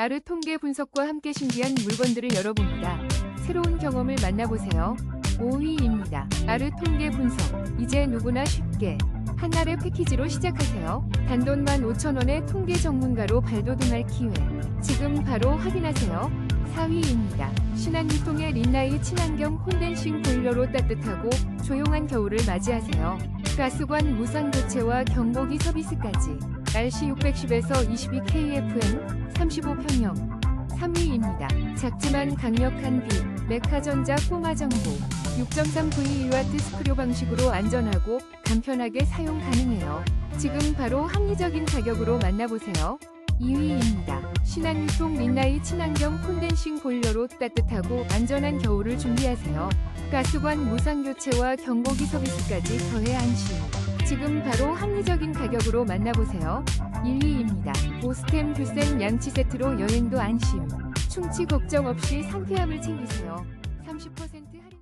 아르 통계 분석과 함께 신기한 물건들을 열어봅니다. 새로운 경험을 만나보세요. 5위입니다. 아르 통계 분석. 이제 누구나 쉽게 한날의 패키지로 시작하세요. 단돈 15,000원의 통계 전문가로 발돋움할 기회. 지금 바로 확인하세요. 4위입니다. 신한유통의 린나이 친환경 콘덴싱 보일러로 따뜻하고 조용한 겨울을 맞이하세요. 가스관 무상 교체와 경보기 서비스까지. RC 610에서 22KFM 35평형. 3위입니다. 작지만 강력한 빛, 메카전자 꼬마 정보. 6.3V 1와트 스크류 방식으로 안전하고 간편하게 사용 가능해요. 지금 바로 합리적인 가격으로 만나보세요. 2위입니다. 신한유통 린나이 친환경 콘덴싱 보일러로 따뜻하고 안전한 겨울을 준비하세요. 가스관 무상 교체와 경보기 서비스까지 더해 안심. 지금 바로 합리적인 가격으로 만나보세요. 1위입니다. 오스템 뷰센 양치 세트로 여행도 안심. 충치 걱정 없이 상쾌함을 챙기세요. 30% 할인